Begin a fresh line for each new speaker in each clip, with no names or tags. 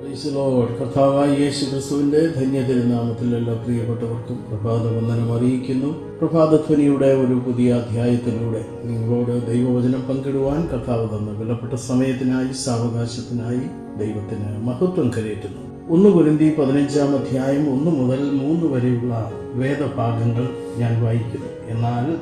കർത്താവായ യേശു ക്രിസ്തുവിന്റെ ധന്യതിരുനാമത്തിൽ എല്ലാ പ്രിയപ്പെട്ടവർക്കും പ്രഭാത വന്ദനം അറിയിക്കുന്നു. പ്രഭാതധ്വനിയുടെ ഒരു പുതിയ അധ്യായത്തിലൂടെ നിങ്ങളോട് ദൈവവചനം പങ്കിടുവാൻ കർത്താവ് തന്ന വിലപ്പെട്ട സമയത്തിനായി സാവകാശത്തിനായി ദൈവത്തിന് മഹത്വം കരയറ്റുന്നു. ഒന്ന് കുരുന്തി പതിനഞ്ചാം അധ്യായം ഒന്ന് മുതൽ മൂന്ന് വരെയുള്ള വേദഭാഗങ്ങൾ ഞാൻ വായിക്കുന്നു. എന്നാൽ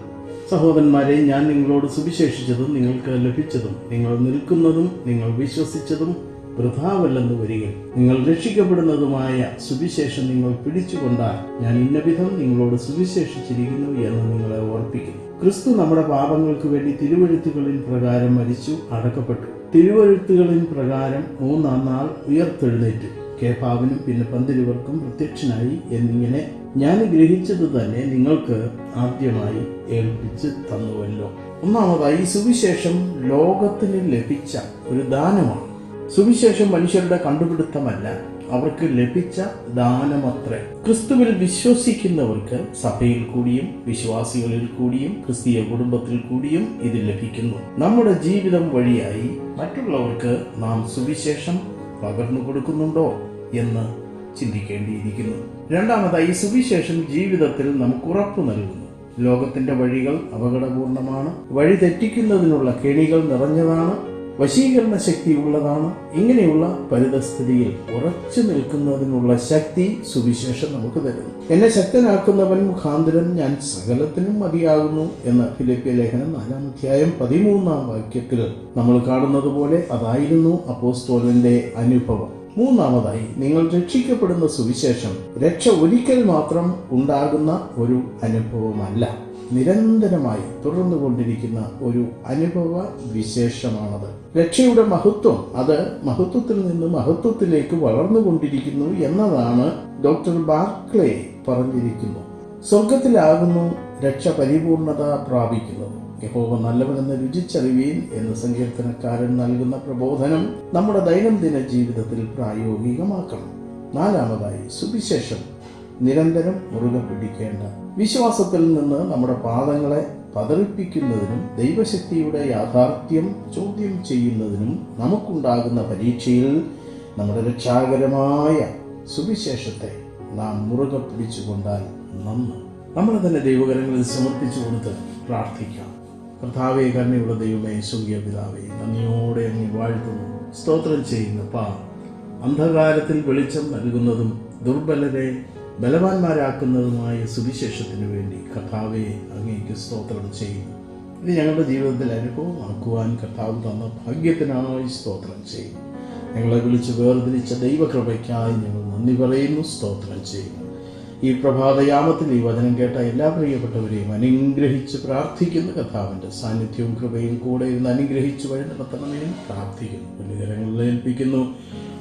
സഹോദരന്മാരെ ഞാൻ നിങ്ങളോട് സുവിശേഷിച്ചതും നിങ്ങൾക്ക് ലഭിച്ചതും നിങ്ങൾ നിൽക്കുന്നതും നിങ്ങൾ വിശ്വസിച്ചതും വൃഥാവല്ലെന്ന് വരിക നിങ്ങൾ രക്ഷിക്കപ്പെടുന്നതുമായ സുവിശേഷം നിങ്ങൾ പിടിച്ചുകൊണ്ടാൽ ഞാൻ ഇന്നവിധം നിങ്ങളോട് സുവിശേഷിച്ചിരിക്കുന്നു എന്ന് നിങ്ങളെ ഓർപ്പിക്കുന്നു. ക്രിസ്തു നമ്മുടെ പാപങ്ങൾക്ക് വേണ്ടി തിരുവഴുത്തുകളിൻ പ്രകാരം മരിച്ചു അടക്കപ്പെട്ടു. തിരുവഴുത്തുകളിൻ പ്രകാരം മൂന്നാം നാൾ ഉയർത്തെഴുന്നേറ്റു. കേഫാവിനും പിന്നെ പന്തിരുവർക്കും പ്രത്യക്ഷനായി എന്നിങ്ങനെ ഞാൻ ഗ്രഹിച്ചത് തന്നെ നിങ്ങൾക്ക് ആദ്യമായി ഏൽപ്പിച്ച് തന്നുവല്ലോ. ഒന്നാമതായി സുവിശേഷം ലോകത്തിന് ലഭിച്ച ഒരു ദാനമാണ്. സുവിശേഷം മനുഷ്യരുടെ കണ്ടുപിടുത്തമല്ല. അവർക്ക് ലഭിച്ച ദാനമത്രേ. ക്രിസ്തുവിൽ വിശ്വസിക്കുന്നവർക്ക് സഭയിൽ കൂടിയും വിശ്വാസികളിൽ കൂടിയും ക്രിസ്തീയ കുടുംബത്തിൽ കൂടിയും ഇത് ലഭിക്കുന്നു. നമ്മുടെ ജീവിതം വഴിയായി മറ്റുള്ളവർക്ക് നാം സുവിശേഷം പകർന്നു കൊടുക്കുന്നുണ്ടോ എന്ന് ചിന്തിക്കേണ്ടിയിരിക്കുന്നു. രണ്ടാമതായി സുവിശേഷം ജീവിതത്തിൽ നമുക്ക് ഉറപ്പു നൽകുന്നു. ലോകത്തിന്റെ വഴികൾ അപകടപൂർണമാണ്. വഴി തെറ്റിക്കുന്നതിനുള്ള കെണികൾ നിറഞ്ഞതാണ്. വശീകരണ ശക്തി ഉള്ളതാണ്. ഇങ്ങനെയുള്ള പരിതസ്ഥിതിയിൽ ഉറച്ചു നിൽക്കുന്നതിനുള്ള ശക്തി സുവിശേഷം നമുക്ക് തരുന്നു. എന്നെ ശക്തനാക്കുന്നവൻ മുഖാന്തരം ഞാൻ സകലത്തിനും മതിയാകുന്നു എന്ന ഫിലിപ്പിയ ലേഖനം നാലാം അധ്യായം പതിമൂന്നാം വാക്യത്തിൽ നമ്മൾ കാണുന്നത് പോലെ അതായിരുന്നു അപ്പോസ്തോലന്റെ അനുഭവം. മൂന്നാമതായി നിങ്ങൾ രക്ഷിക്കപ്പെടുന്ന സുവിശേഷം രക്ഷ ഒരിക്കൽ മാത്രം ഉണ്ടാകുന്ന ഒരു അനുഭവമല്ല. നിരന്തരമായി തുടർന്നുകൊണ്ടിരിക്കുന്ന ഒരു അനുഭവ വിശേഷമാണത്. രക്ഷയുടെ മഹത്വം അത് മഹത്വത്തിൽ നിന്ന് മഹത്വത്തിലേക്ക് വളർന്നുകൊണ്ടിരിക്കുന്നു എന്നതാണ് ഡോക്ടർ ബാർക്ലേ പറഞ്ഞിരിക്കുന്നു. സ്വർഗത്തിലാകുന്നു രക്ഷ പരിപൂർണത പ്രാപിക്കുന്നത്. യഹോവ നല്ലവനെന്ന് രുചിച്ചറിവീൻ എന്ന് സങ്കീർത്തനക്കാരൻ നൽകുന്ന പ്രബോധനം നമ്മുടെ ദൈനംദിന ജീവിതത്തിൽ പ്രായോഗികമാക്കണം. നാലാമതായി സുവിശേഷം. നിരന്തരം മുറുകെ പിടിക്കേണ്ട. വിശ്വാസത്തിൽ നിന്ന് നമ്മുടെ പാദങ്ങളെ പതറിപ്പിക്കുന്നതിനും ദൈവശക്തിയുടെ യാഥാർത്ഥ്യം ചോദ്യം ചെയ്യുന്നതിനും നമുക്കുണ്ടാകുന്ന പരീക്ഷയിൽ നമ്മുടെ രക്ഷാകരമായ സുവിശേഷത്തെ നാം മുറുകെ പിടിച്ചുകൊണ്ടാൽ നന്ന്. നമ്മൾ തന്നെ ദൈവകരങ്ങളിൽ സമർപ്പിച്ചു കൊടുത്ത് പ്രാർത്ഥിക്കാം. കർത്താവേ കരുണയുള്ള ദൈവമേ സുഖിയ പിതാവേ നന്ദിയോടെ അങ്ങ് വാഴ്ത്തുന്നു. സ്തോത്രം ചെയ്യുന്നു പാ അന്ധകാരത്തിൽ വെളിച്ചം നൽകുന്നതും ദുർബലരെ ബലവാന്മാരാക്കുന്നതുമായ സുവിശേഷത്തിന് വേണ്ടി കർത്താവെ അങ്ങേക്ക് സ്തോത്രം ചെയ്യുന്നു. ഇത് ഞങ്ങളുടെ ജീവിതത്തിൽ അനുഭവമാക്കുവാൻ കർത്താവ് തന്ന ഭാഗ്യത്തിനായി സ്തോത്രം ചെയ്യുന്നു. ഞങ്ങളെ വിളിച്ച് വേർതിരിച്ച ദൈവകൃപയ്ക്കായി ഞങ്ങൾ നന്ദി പറയുന്നു സ്തോത്രം ചെയ്യുന്നു. ഈ പ്രഭാതയാമത്തിൽ ഈ വചനം കേട്ട എല്ലാ പ്രിയപ്പെട്ടവരെയും അനുഗ്രഹിച്ച് പ്രാർത്ഥിക്കുന്ന. കർത്താവിന്റെ സാന്നിധ്യവും കൃപയും കൂടെ ഇരുന്ന് അനുഗ്രഹിച്ച് വഴി നടത്തണമെന്നും പ്രാർത്ഥിക്കുന്നു. പുല്ലുകരങ്ങളിൽ ഏൽപ്പിക്കുന്നു.